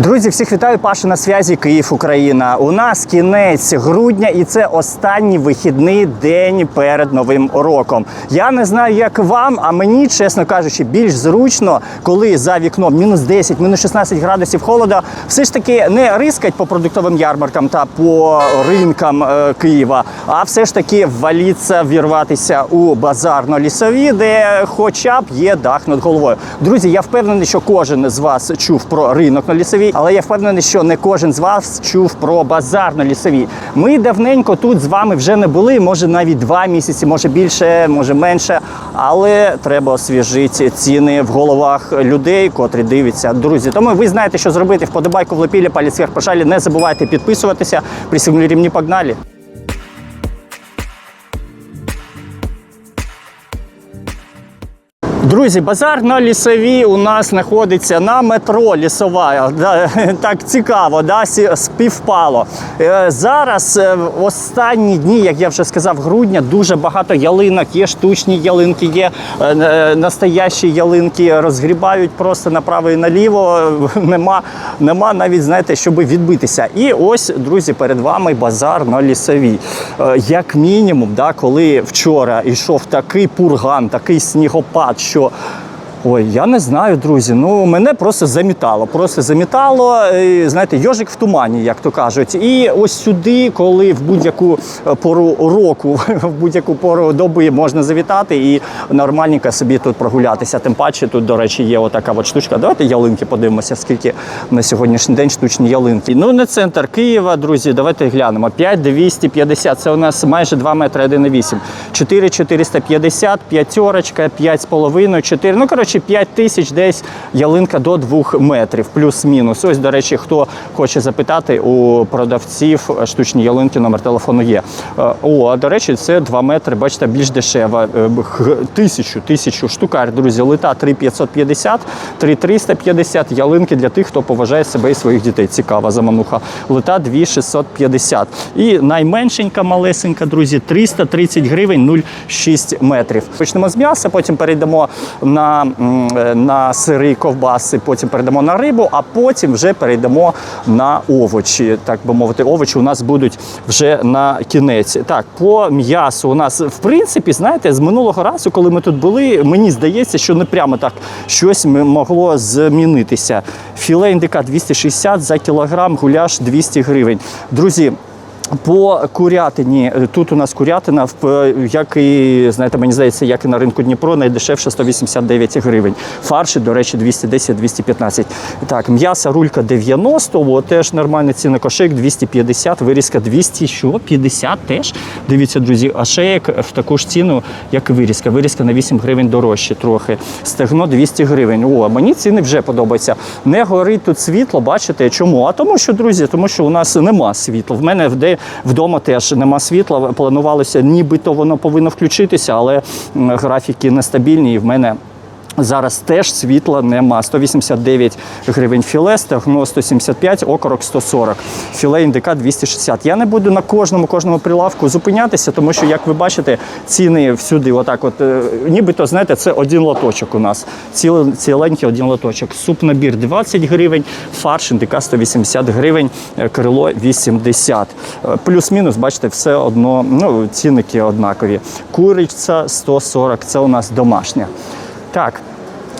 Друзі, всіх вітаю, Паша на зв'язі Київ, Україна. У нас кінець грудня, і це останній вихідний день перед новим роком. Я не знаю, як вам, а мені, чесно кажучи, більш зручно, коли за вікном мінус 10, мінус 16 градусів холода, все ж таки не рискать по продуктовим ярмаркам та по ринкам е, Києва, а все ж таки валіться, вірватися у базарно-лісові, де хоча б є дах над головою. Друзі, я впевнений, що кожен з вас чув про ринок на але я впевнений, що не кожен з вас чув про базар на лісовій. Ми давненько тут з вами вже не були, може навіть два місяці, може більше, може менше. Але треба освіжити ціни в головах людей, котрі дивляться. Друзі, тому ви знаєте, що зробити. Вподобайку влепілі, палець вверх пошалі. Не забувайте підписуватися. Присягнули рівні погнали. Друзі, базар на лісовій у нас знаходиться на метро лісова. Так цікаво, да, співпало. Е, Зараз е, в останні дні, як я вже сказав, грудня дуже багато ялинок. Є штучні ялинки, є е, настоящі ялинки, розгрібають просто направо і наліво. Нема, нема навіть, знаєте, щоб відбитися. І ось, друзі, перед вами базар на лісовій. Як мінімум, да, коли вчора йшов такий пурган, такий снігопад, що 说，Ой, я не знаю, друзі. Ну мене просто замітало. Просто замітало. е, Знаєте, йожик в тумані, як то кажуть. І ось сюди, коли в будь-яку е, пору року, в будь-яку пору доби можна завітати і нормальненько собі тут прогулятися. Тим паче тут, до речі, є отака от штучка. Давайте ялинки подивимося, скільки на сьогоднішній день штучні ялинки. Ну не центр Києва, друзі. Давайте глянемо. 5250, Це у нас майже 2 метри 1,8. 4450, п'ятерочка, 5,5, 4. Ну коротше, 5 тисяч десь ялинка до 2 метрів, плюс-мінус. Ось, до речі, хто хоче запитати у продавців е, штучні ялинки, номер телефону є. Е, О, а до речі, це 2 метри, бачите, більш дешева. Е, Тисячу, тисячу штукар, друзі, лита 3,550, 3,350 ялинки для тих, хто поважає себе і своїх дітей. Цікава замануха. Лита 2,650. І найменшенька, малесенька, друзі, 330 гривень 0,6 метрів. Почнемо з м'яса, потім перейдемо на, на сири, ковбаси, потім перейдемо на рибу, а потім вже перейдемо на овочі. Так би мовити, овочі у нас будуть вже на кінець. Так, по м'ясу у нас, в принципі, знаєте, з минулого разу, коли ми тут були, мені здається, що не прямо так щось могло змінитися. Філе індика 260 за кілограм, гуляш 200 гривень. Друзі. По курятині тут у нас курятина, в- як і знаєте, мені здається, як і на ринку Дніпро, найдешевше 189 гривень. Фарші, до речі, 210-215. Так, м'ясо рулька 90, о, теж нормальні ціни. Кошик 250, вирізка 200, що 50 теж. Дивіться, друзі, а шеєк в таку ж ціну, як і вирізка. Вирізка на 8 гривень дорожче трохи. Стегно 200 гривень. О, мені ціни вже подобаються. Не горить тут світло, бачите, чому? А тому, що, друзі, тому що у нас нема світла. В мене вде- вдома теж нема світла. Планувалося, нібито воно повинно включитися, але графіки нестабільні і в мене. Зараз теж світла нема. 189 гривень філе, стегно 175, окорок 140, філе індика 260. Я не буду на кожному кожному прилавку зупинятися, тому що, як ви бачите, ціни всюди, отак, от е, нібито знаєте, це один лоточок у нас. Ціл, ціленький один лоточок. Суп набір 20 гривень, фарш індика 180 гривень, е, крило 80. Е, Плюс-мінус, бачите, все одно, ну, цінники однакові. Куриця 140, це у нас домашня. Так,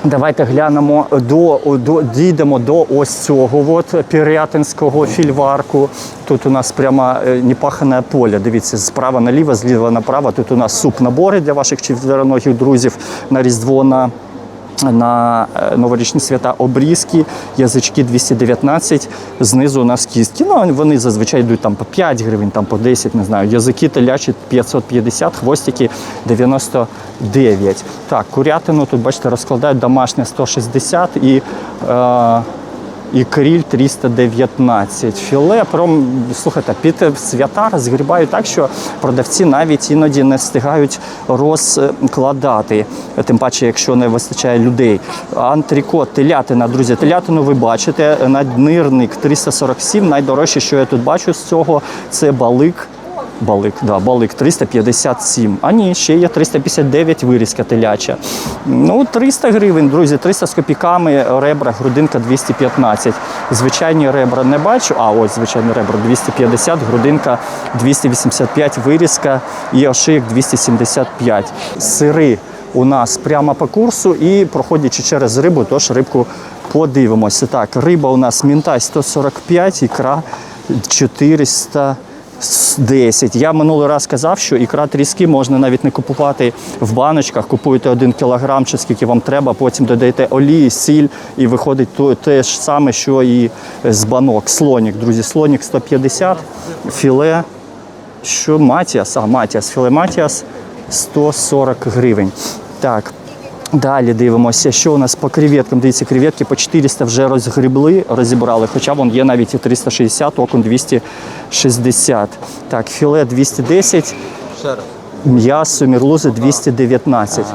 давайте глянемо до, до дійдемо до ось цього от пірятинського фільварку. Тут у нас прямо е, непахане поле. Дивіться, справа наліво, зліва направо. Тут у нас суп набори для ваших четвероногих друзів на Різдво на на е, новорічні свята обрізки, язички 219, знизу у нас кістки. Ну, вони зазвичай йдуть там по 5 гривень, там по 10, не знаю. Язики телячі 550, хвостики 99. Так, курятину тут, бачите, розкладають домашнє 160 і. Е, і кріль 319. Філе пром, слухайте, під свята розгрібають так, що продавці навіть іноді не встигають розкладати. Тим паче, якщо не вистачає людей. Антрикот, телятина, друзі, телятину ви бачите. Наднирник 347. Найдорожче, що я тут бачу з цього, це балик. Балик, да, балик 357. А ні, ще є 359 вирізка теляча. Ну, 300 гривень, друзі, 300 з копійками, ребра, грудинка 215. Звичайні ребра не бачу. А, ось звичайні ребра 250, грудинка 285, вирізка і ошийок 275. Сири у нас прямо по курсу і проходячи через рибу, тож рибку подивимося. Так, риба у нас мінтай 145, ікра 410. Я минулий раз казав, що ікра тріски можна навіть не купувати в баночках. Купуєте один кілограм чи скільки вам треба, потім додаєте олії, сіль і виходить те ж саме, що і з банок. Слонік, друзі, слонік 150, філе. Що Матіас? А, Матіас, філе Матіас 140 гривень. Так. Далі дивимося, що у нас по креветкам. Дивіться, креветки по 400 вже розгрібли, розібрали, хоча вон є навіть і 360, окон 260. Так, філе 210, м'ясо, мірлузи 219.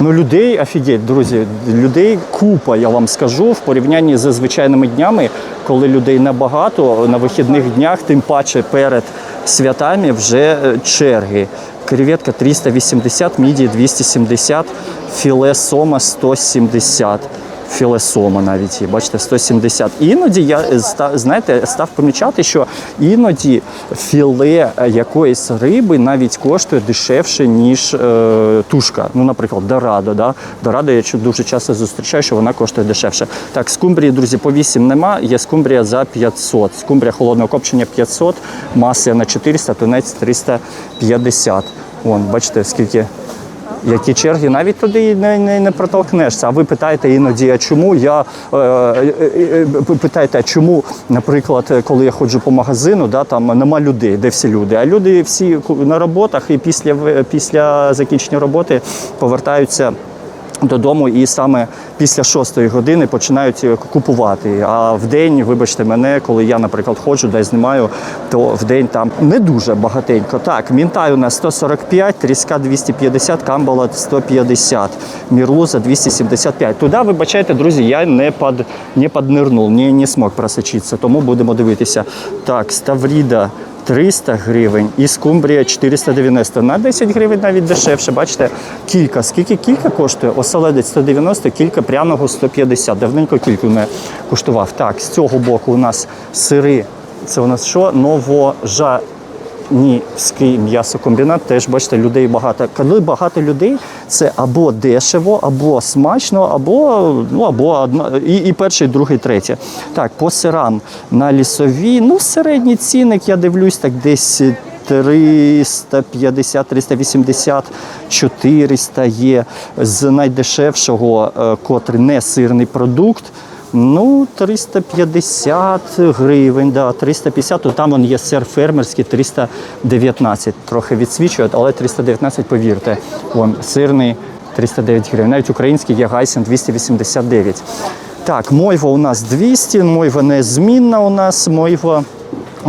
Ну, людей офігеть, друзі, людей купа, я вам скажу, в порівнянні з звичайними днями, коли людей небагато, на вихідних днях, тим паче перед святами вже черги. Креветка 380, міді 270, філе сома 170. Філе сома навіть є, бачите, 170. Іноді я е, знаєте, став помічати, що іноді філе е, якоїсь риби навіть коштує дешевше, ніж е, тушка. Ну, наприклад, дорадо. Да? Дорадо я дуже часто зустрічаю, що вона коштує дешевше. Так, скумбрії, друзі, по 8 нема, є скумбрія за 500. Скумбрія холодного копчення 500, маса на 400, тунець 350. Вон, бачите, скільки які черги навіть туди не, не, не протолкнешся. А ви питаєте іноді, а чому я е, е, е, питаєте, а чому, наприклад, коли я ходжу по магазину, да, там нема людей, де всі люди. А люди всі на роботах і після, після закінчення роботи повертаються. Додому і саме після шостої години починають е, купувати. А в день, вибачте мене, коли я, наприклад, ходжу, десь знімаю, то в день там не дуже багатенько. Так, мінтай у нас 145, тріска 250, камбала 150, мірлуза 275. Туди, вибачайте, друзі, я не под, не поднирнув, не, не смог просочитися, тому будемо дивитися. Так, Ставріда 300 гривень і скумбрія 490. На 10 гривень навіть дешевше. Бачите, кілька. Скільки кілька коштує? Оселедець 190, кілька пряного 150. Давненько кільку не куштував. Так, з цього боку у нас сири. Це у нас що? Новожа. Нівський м'ясокомбінат, теж бачите, людей багато. Коли багато людей, це або дешево, або смачно, або ну або одна і, і перше, і друге, і третє. Так, по сирам на лісові, ну середній цінник, я дивлюсь, так десь 350, 380, 400 є. З найдешевшого, е, котрий не сирний продукт. Ну, 350 гривень, да, 350, то там он є сир фермерський 319. Трохи відсвічують, але 319, повірте. Вон, сирний 309 гривень. Навіть український є Гайсен 289. Так, мойва у нас 200, мойва незмінна у нас, мойва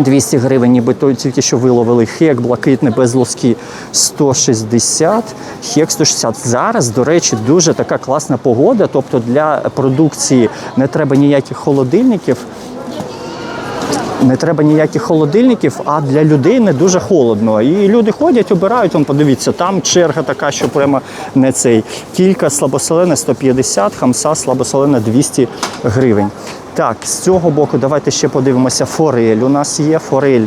200 гривень, ніби то тільки що виловили. Хек блакитний без лоски 160, хек 160. Зараз, до речі, дуже така класна погода. Тобто для продукції не треба ніяких холодильників. Не треба ніяких холодильників, а для людей не дуже холодно. І люди ходять, обирають, он подивіться, там черга така, що прямо не цей. Кілька слабосолене 150, хамса слабосолена 200 гривень. Так, з цього боку давайте ще подивимося. Форель. У нас є форель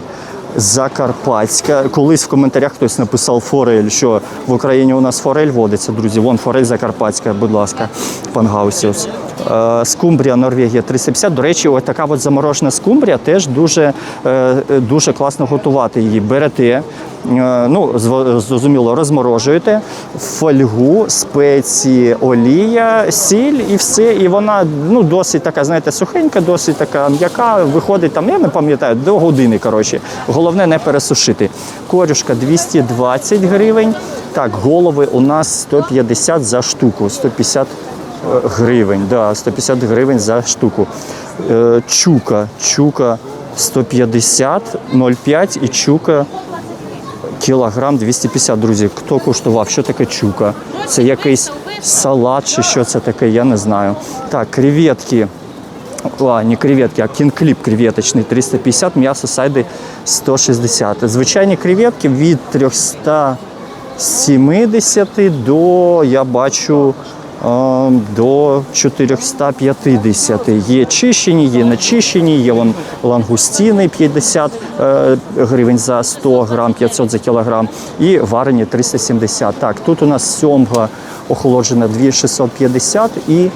Закарпатська. Колись в коментарях хтось написав форель, що в Україні у нас форель водиться, друзі. Вон форель Закарпатська, будь ласка, пан Гаусіус. Е, Скумбрія, Норвегія 350. До речі, ось така от заморожена скумбрія теж дуже, е, дуже класно готувати її. Берете, ну, зрозуміло, розморожуєте, фольгу, спеції, олія, сіль і все. І вона ну, досить така, знаєте, сухенька, досить така м'яка. Виходить там, я не пам'ятаю, до години. коротше. Головне не пересушити. Корюшка 220 гривень. Так, голови у нас 150 за штуку. 150 Е, гривень, да, 150 гривень за штуку. Е, Чука, чука 150, 0,5 і чука кілограм 250, друзі. Хто куштував? Що таке чука? Це якийсь салат чи що це таке, я не знаю. Так, креветки А, не креветки, а кінкліп креветочний 350, м'ясо сайди 160. Звичайні креветки від 370 до, я бачу, до 450. Є чищені, є нечищені, є вон лангустіни 50 е, гривень за 100 грам, 500 за кілограм і варені 370. Так, тут у нас сьомга охолоджена 2650 і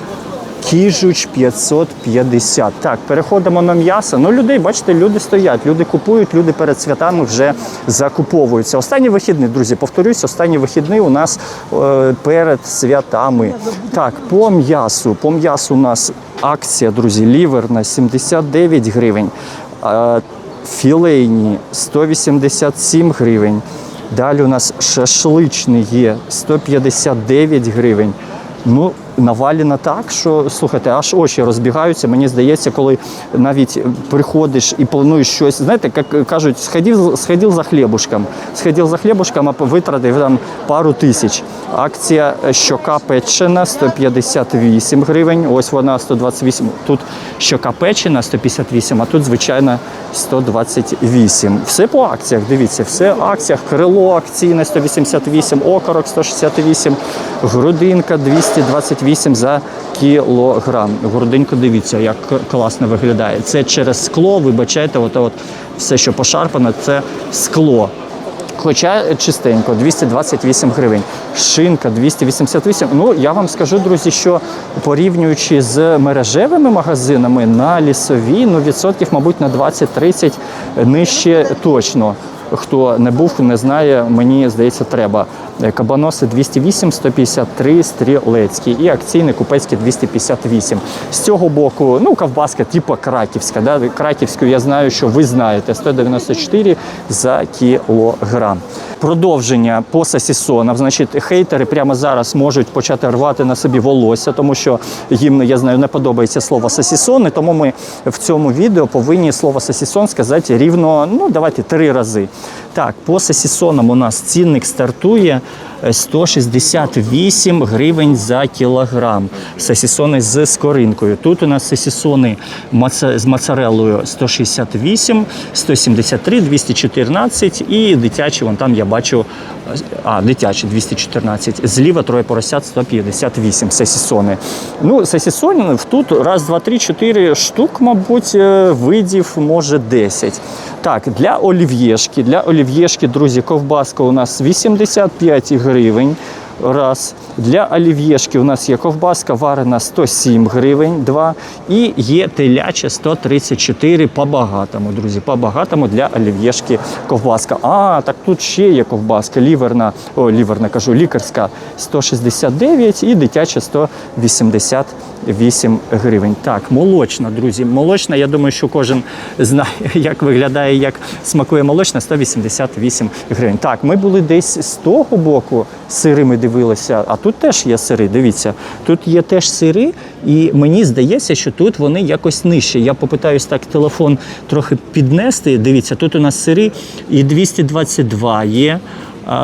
Кіжуч 550. Так, переходимо на м'ясо. Ну, людей, бачите, люди стоять, люди купують, люди перед святами вже закуповуються. Останні вихідні, друзі, повторюсь, останні вихідні у нас е, перед святами. Так, по м'ясу. По м'ясу у нас акція, друзі, лівер на 79 гривень. Е, філейні 187 гривень. Далі у нас шашличний є 159 гривень. Ну, навалено так, що слухайте, аж очі розбігаються. Мені здається, коли навіть приходиш і плануєш щось, знаєте, як кажуть, сходив, сходив за хлібушком. Сходив за хлібушком, а витратив там пару тисяч. Акція щока печена 158 гривень. Ось вона 128. Тут щока печена 158, а тут звичайна 128. Все по акціях. Дивіться, все в акціях. Крило акційне 188, окорок 168, грудинка 228 за кілограм. Грудинку дивіться, як класно виглядає. Це через скло, вибачайте, от, все, що пошарпано, це скло. Хоча чистенько, 228 гривень. Шинка 288. Ну, я вам скажу, друзі, що порівнюючи з мережевими магазинами на лісові, ну відсотків, мабуть, на 20-30 нижче точно. Хто не був, не знає, мені здається, треба. Кабаноси 208, 153, стрілецькі і акційний купецький 258. З цього боку, ну, ковбаска, типу краківська. Да? Краківську я знаю, що ви знаєте, 194 за кілограм. Продовження по сосісонам. Значить, хейтери прямо зараз можуть почати рвати на собі волосся, тому що їм, я знаю, не подобається слово сосісони, тому ми в цьому відео повинні слово Сасісон сказати рівно, ну, давайте три рази. Так, по сесісонам у нас цінник стартує 168 гривень за кілограм. Сесісони з скоринкою. Тут у нас сесісони з моцареллою 168, 173, 214 і дитячі, вон там я бачу, а, дитячі 214. Зліва троє поросят 158 сесісони. Ну, сесісонів тут раз, два, три, чотири штук, мабуть, е, видів, може 10. Так, для олів'єшки, для олів'єшки, друзі, ковбаска у нас 85 гривень. Раз. Для олів'єшки у нас є ковбаска варена 107 гривень, два. І є теляча 134 по-багатому, друзі. По-багатому для олів'єшки ковбаска. А, так тут ще є ковбаска. Ліверна, о, ліверна кажу, лікарська 169 і дитяча 188 гривень. Так, молочна, друзі. Молочна, я думаю, що кожен знає, як виглядає, як смакує молочна, 188 гривень. Так, ми були десь з того боку, сири ми дивилися, а тут теж є сири. Дивіться, тут є теж сири, і мені здається, що тут вони якось нижче. Я попитаюсь так телефон трохи піднести. Дивіться, тут у нас сири і 222 є.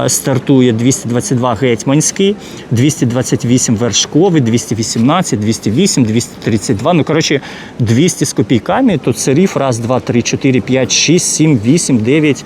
Стартує 222 гетьманський, 228 вершковий, 218, 208, 232. Ну, коротше, 200 з копійками. Тут сирів раз, два, три, чотири, п'ять, шість, сім, вісім, дев'ять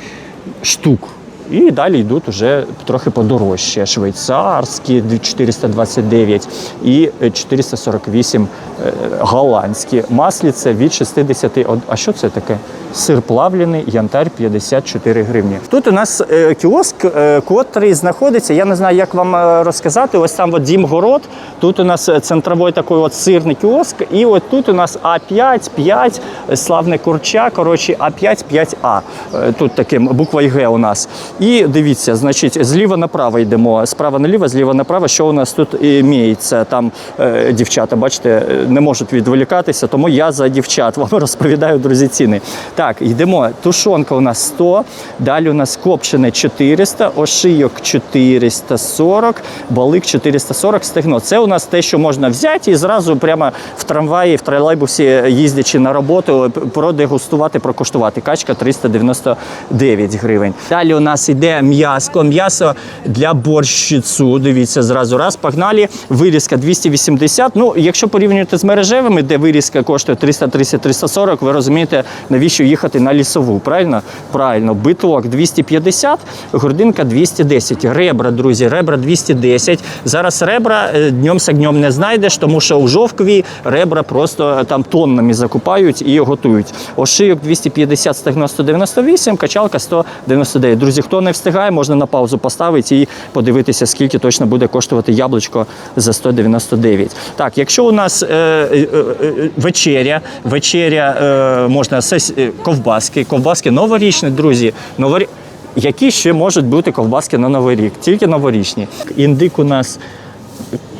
штук. І далі йдуть вже трохи подорожче. Швейцарські 429 і 448 е, голландські. Масліце від 60. А що це таке? Сир плавлений, янтарь 54 гривні. Тут у нас е, кіоск, е, котрий знаходиться. Я не знаю, як вам розказати. Ось там от дім город. Тут у нас центровий такий от сирний кіоск. І от тут у нас А5, 5, е, славне курча. Коротше, А5, 5А. Е, Тут таким буквою Г у нас. І дивіться, значить, зліва направо йдемо, справа наліво, зліва направо, що у нас тут імеється. Там е, дівчата, бачите, не можуть відволікатися, тому я за дівчат вам розповідаю, друзі, ціни. Так, йдемо. Тушонка у нас 100, далі у нас копчене 400, ошийок 440, балик 440, стегно. Це у нас те, що можна взяти і зразу прямо в трамваї, в тролейбусі, їздячи на роботу, продегустувати, прокуштувати. Качка 399 гривень. Далі у нас іде м'яско. М'ясо для борщицю. Дивіться, зразу раз погнали. Вирізка 280. Ну, якщо порівнювати з мережевими, де вирізка коштує 330-340, ви розумієте, навіщо їхати на лісову. Правильно? Правильно. Биток 250, грудинка 210. Ребра, друзі, ребра 210. Зараз ребра е, днем з огнем не знайдеш, тому що у жовкві ребра просто е, там тоннами закупають і готують. Ошийок 250, стегно 198, качалка 199. Друзі, хто не встигає, можна на паузу поставити і подивитися, скільки точно буде коштувати яблучко за 199. Так, якщо у нас е, е, е, вечеря, вечеря е, можна е, ковбаски, ковбаски новорічні, друзі. Новорі... Які ще можуть бути ковбаски на Новий рік? Тільки новорічні. Індик у нас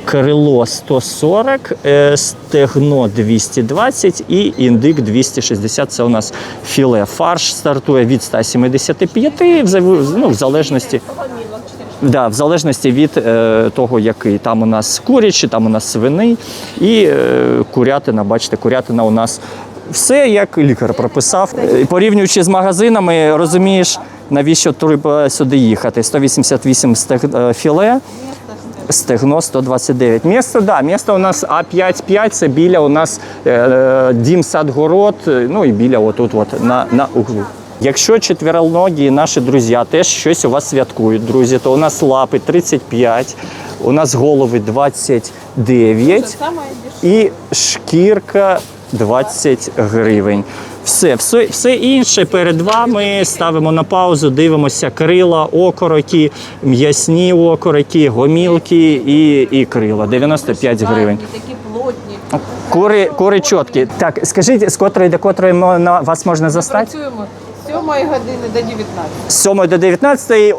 крило 140, е, стегно 220 і індик 260. Це у нас філе. Фарш стартує від 175, в зав- ну, в залежності. Да, в залежності від е, того, який там у нас курячі, там у нас свини і е, курятина. Бачите, курятина у нас все як лікар прописав. Е, Порівнюючи з магазинами, розумієш, навіщо треба сюди їхати. 188 стег, е, філе. Стегно 129. Місто, да, місто у нас А5-5, це біля у нас е, е, дім садгород, е, ну і біля отут, от, на, на углу. Якщо четвероногі наші друзі теж щось у вас святкують, друзі, то у нас лапи 35, у нас голови 29 і шкірка 20 гривень. Все, все, все інше перед вами ставимо на паузу, дивимося крила, окороки, м'ясні окороки, гомілки і, і крила. 95 гривень. Такі плотні. Кури, кури чіткі. Так, скажіть, з котрої до котрої на вас можна застати? Працюємо з 7 години до 19. З 7 до 19,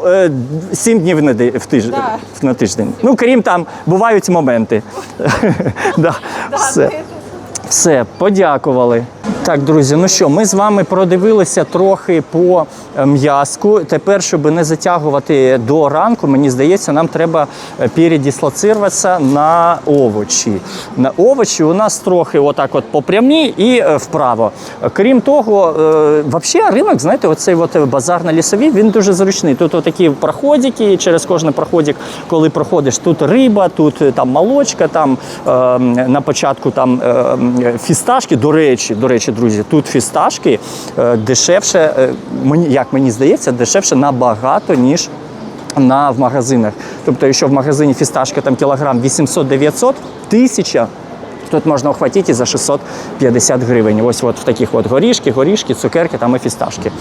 7 днів на в тиждень. Да. На тиждень. Ну, крім там, бувають моменти. Да, Все. Все, подякували. Так, друзі, ну що, ми з вами продивилися трохи по е, м'язку. Тепер, щоб не затягувати до ранку, мені здається, нам треба е, передислоцируватися на овочі. На овочі у нас трохи отак от по і е, вправо. Крім того, взагалі ринок, знаєте, оцей от базар на лісовій, він дуже зручний. Тут отакі проходики, і через кожен проходик, коли проходиш, тут риба, тут там молочка, там е, на початку там е, фісташки. До речі, до речі, друзі, тут фісташки е, дешевше, е, як мені здається, дешевше набагато, ніж на, в магазинах. Тобто, якщо в магазині фісташка там кілограм 800-900, тисяча, Тут можна охватити за 650 гривень. Ось от в таких от горішки, горішки, цукерки там і фісташки.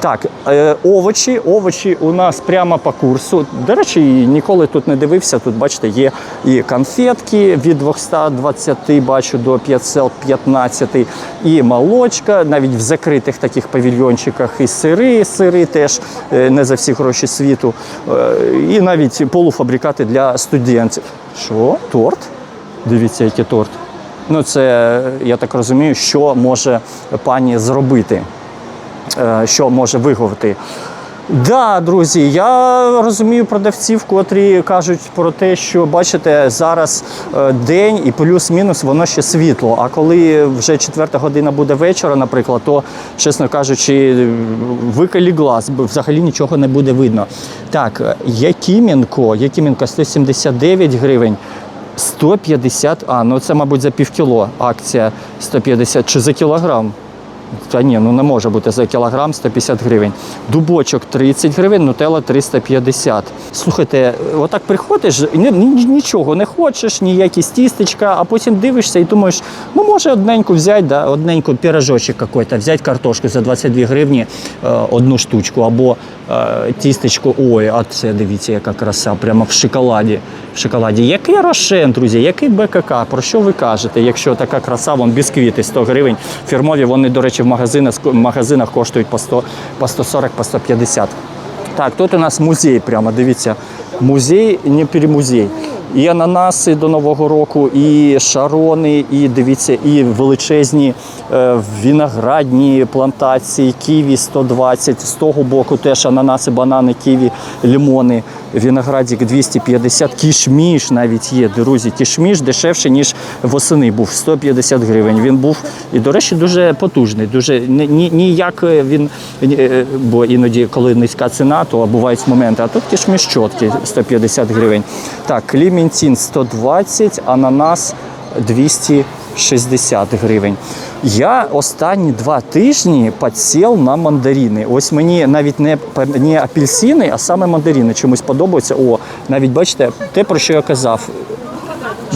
Так, е, овочі. Овочі у нас прямо по курсу. До речі, ніколи тут не дивився. Тут, бачите, є і конфетки від 220 бачу до 515, і молочка, навіть в закритих таких павільйончиках, і сири, сири теж е, не за всі гроші світу. Е, І навіть полуфабрикати для студентів. Що? Торт? Дивіться, який торт. Ну, це, я так розумію, що може пані зробити, е, що може виговити. Да, друзі, я розумію продавців, котрі кажуть про те, що бачите, зараз е, день і плюс-мінус воно ще світло. А коли вже четверта година буде вечора, наприклад, то, чесно кажучи, викалі глаз, взагалі нічого не буде видно. Так, е, Якименко, Якименко 179 гривень. 150, а, ну це, мабуть, за півкіло акція 150 чи за кілограм. Та ні, ну не може бути за кілограм 150 гривень. Дубочок 30 гривень, нутелла 350. Слухайте, отак приходиш, нічого не хочеш, ніякісь тістечка, а потім дивишся і думаєш, ну може одненьку взяти, да, одненьку пірожочок какой-то, взяти картошку за 22 гривні е, одну штучку, або е, тістечко. Ой, а це дивіться, яка краса, прямо в шоколаді. В шоколаді. Який рошен, друзі, який БКК? Про що ви кажете? Якщо така краса, вон бісквіти 100 гривень. Фірмові вони, до речі, в магазинах, в магазинах коштують по 100, по 140, по 150. Так, тут у нас музей прямо, дивіться. Музей, не перемузей. І ананаси до Нового року, і шарони, і дивіться, і величезні е, виноградні плантації, ківі 120, з того боку теж ананаси, банани, ківі, лимони, виноградик 250, кішміш навіть є, друзі. Кішміш дешевше, ніж восени був, 150 гривень. Він був, і, до речі, дуже потужний. Дуже ні- ні- ніяк е, він, е, бо іноді, коли низька ціна, то бувають моменти. А тут кішміш чіткий, 150 гривень. Так, кліментін 120, ананас 260 гривень. Я останні два тижні підсів на мандарини. Ось мені навіть не, не апельсини, а саме мандарини чомусь подобаються. О, навіть бачите, те, про що я казав.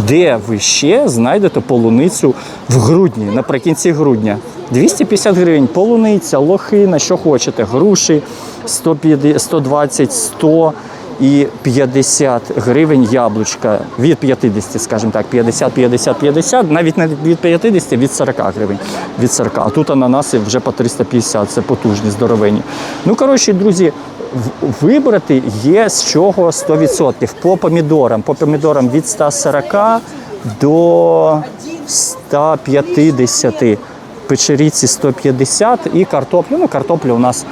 Де ви ще знайдете полуницю в грудні, наприкінці грудня? 250 гривень, полуниця, лохина, що хочете, груші 150, 120, 100 і 50 гривень яблучка. Від 50, скажімо так, 50, 50, 50, навіть не від 50, від 40 гривень. Від 40. А тут ананаси вже по 350, це потужні, здоровені. Ну, коротше, друзі, вибрати є з чого 100%. По помідорам. По помідорам від 140 до 150. Печеріці 150 і картоплю. Ну, картопля у нас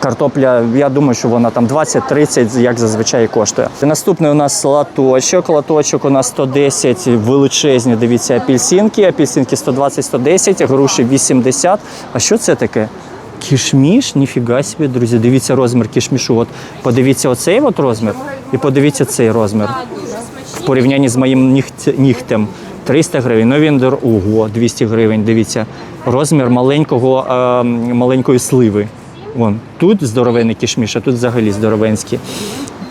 Картопля, я думаю, що вона там 20-30, як зазвичай коштує. Наступний у нас латочок. Латочок у нас 110, величезні, дивіться, апельсинки. Апельсинки 120-110, груші 80. А що це таке? Кішміш, ніфіга собі, друзі. Дивіться розмір кішмішу. От подивіться оцей от розмір і подивіться цей розмір. В порівнянні з моїм нігтем 300 гривень. Ну він. Ого, 200 гривень. Дивіться, розмір маленького, е, маленької сливи. Вон тут здоровенний кішміш, а тут взагалі здоровенський.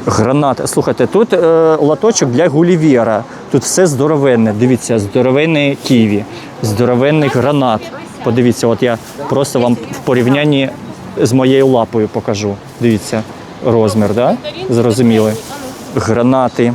Гранат. Слухайте, тут е, латочок для гулівера. Тут все здоровенне. Дивіться, здоровенний ківі, здоровенний гранат. Подивіться, от я просто вам в порівнянні з моєю лапою покажу. Дивіться, розмір, да? Зрозуміли. Гранати.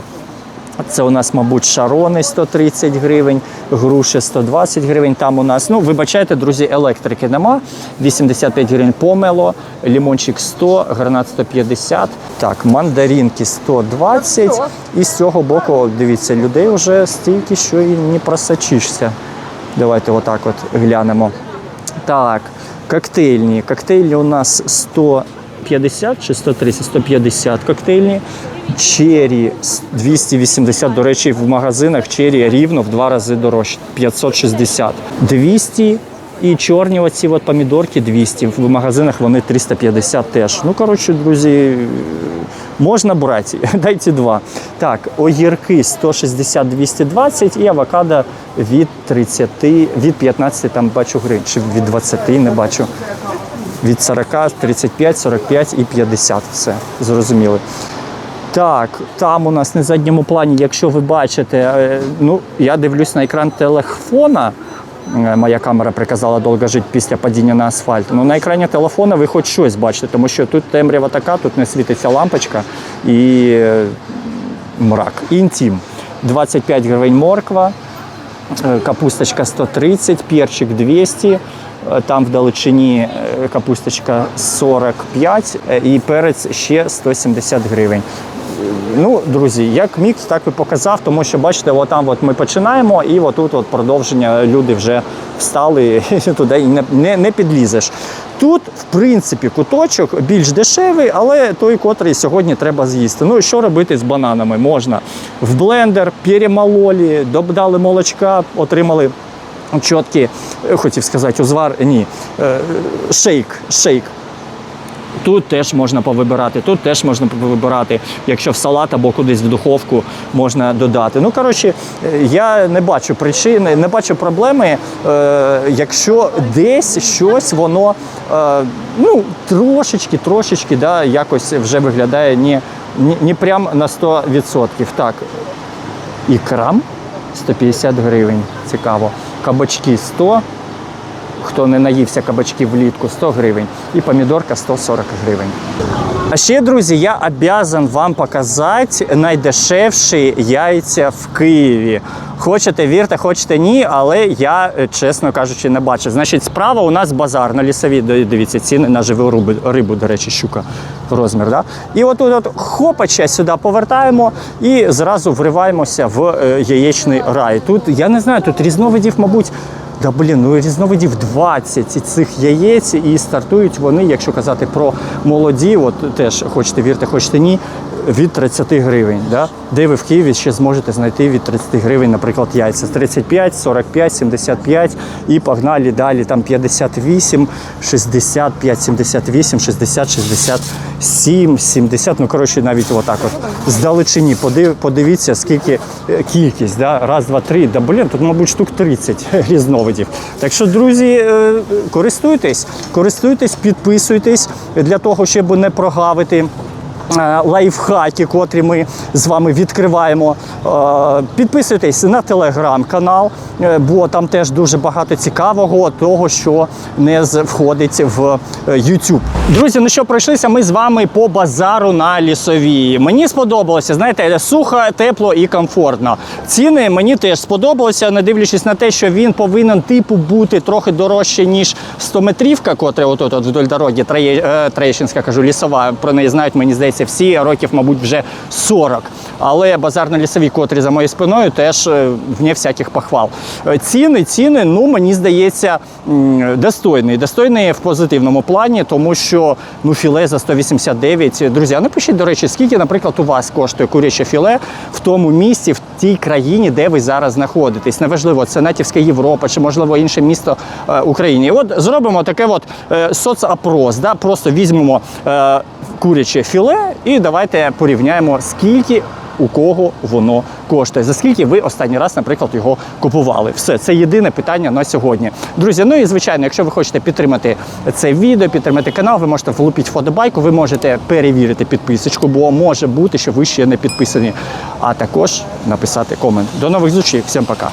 Це у нас, мабуть, шарони 130 гривень, груші 120 гривень. Там у нас, ну, вибачайте, друзі, електрики нема. 85 гривень помело, лімончик 100, гранат 150. Так, мандаринки 120. І з цього боку, дивіться, людей вже стільки, що і не просочишся. Давайте отак от глянемо. Так, коктейльні. Коктейльні у нас 150 чи 130? 150 коктейльні. Чері 280, до речі, в магазинах чері рівно в два рази дорожче. 560. 200 і чорні оці от помідорки 200. В магазинах вони 350 теж. Ну, коротше, друзі, можна брати. Дайте два. Так, огірки 160-220 і авокадо від 30, від 15, там бачу гривень, чи від 20 не бачу. Від 40, 35, 45 і 50. Все, зрозуміли. Так, там у нас на задньому плані, якщо ви бачите, е, ну я дивлюсь на екран телефона. Е, Моя камера приказала довго жити після падіння на асфальт. Ну на екрані телефона ви хоч щось бачите, тому що тут темрява така, тут не світиться лампочка і е, мрак. Інтім. 25 гривень морква, капусточка 130, перчик 200, е, там вдалечині е, капусточка 45 е, і перець ще 170 гривень. Ну, друзі, як міг, так і показав, тому що бачите, отам от ми починаємо, і отут от продовження люди вже встали туди і не, не, не підлізеш. Тут, в принципі, куточок більш дешевий, але той, котрий сьогодні треба з'їсти. Ну, що робити з бананами? Можна в блендер, перемололи, додали молочка, отримали чіткі, е, хотів сказати, узвар, ні, е, шейк, шейк. Тут теж можна повибирати, тут теж можна повибирати, якщо в салат або кудись в духовку можна додати. Ну, коротше, е, я не бачу причини, не бачу проблеми, е, якщо десь щось воно е, ну, трошечки, трошечки да, якось вже виглядає не, не, не прям на 100%. Так, ікрам 150 гривень, цікаво. Кабачки 100 хто не наївся кабачків влітку 100 гривень, і помідорка 140 гривень. А ще, друзі, я обязан вам показати найдешевші яйця в Києві. Хочете вірте, хочете ні, але я, е, чесно кажучи, не бачив. Значить, справа у нас базар на лісові. Дивіться, ціни на живу рибу, рибу до речі, щука розмір. Да? І от тут от, хопача сюди повертаємо і зразу вриваємося в е, яєчний рай. Тут я не знаю, тут різновидів, мабуть. Да блін, ну різновидів 20 цих яєць, і стартують вони, якщо казати про молоді, от теж хочете вірте, хочете ні, від 30 гривень. Да? Де ви в Києві ще зможете знайти від 30 гривень, наприклад, яйця. 35, 45, 75 і погнали далі. Там 58, 65, 78, 60, 67, 70. Ну, коротше, навіть отак от. Здалечині подив, подивіться, скільки е, кількість. Да? Раз, два, три. Да блін, тут, мабуть, штук 30 різновидів. Так що, друзі, е, користуйтесь, користуйтесь, підписуйтесь для того, щоб не прогавити лайфхаки, котрі ми з вами відкриваємо. Е, Підписуйтесь на телеграм-канал, е, бо там теж дуже багато цікавого, того, що не входить в е, YouTube. Друзі, ну що, пройшлися ми з вами по базару на лісовій. Мені сподобалося, знаєте, сухо, тепло і комфортно. Ціни мені теж сподобалося, не дивлячись на те, що він повинен типу бути трохи дорожче, ніж 100-метрівка, котра отут от вдоль дороги, Троє, е, Троєщинська, кажу, лісова. Про неї знають, мені здається, всі років, мабуть, вже 40. Але базар на лісовій, котрий за моєю спиною, теж е, вне всяких похвал. Е, Ціни, ціни, ну мені здається, м, достойний. Достойний в позитивному плані, тому що ну філе за 189. Друзі, а напишіть, до речі, скільки, наприклад, у вас коштує куряче філе в тому місці, в тій країні, де ви зараз знаходитесь. Неважливо, це Натівська Європа чи можливо інше місто е, України. І от зробимо таке от соцопрос, да? просто візьмемо куряче філе і давайте порівняємо, скільки у кого воно коштує, за скільки ви останній раз, наприклад, його купували. Все, це єдине питання на сьогодні. Друзі, ну і звичайно, якщо ви хочете підтримати це відео, підтримати канал, ви можете влупити фотобайку, ви можете перевірити підписочку, бо може бути, що ви ще не підписані. А також написати комент. До нових зустрічей, всім пока.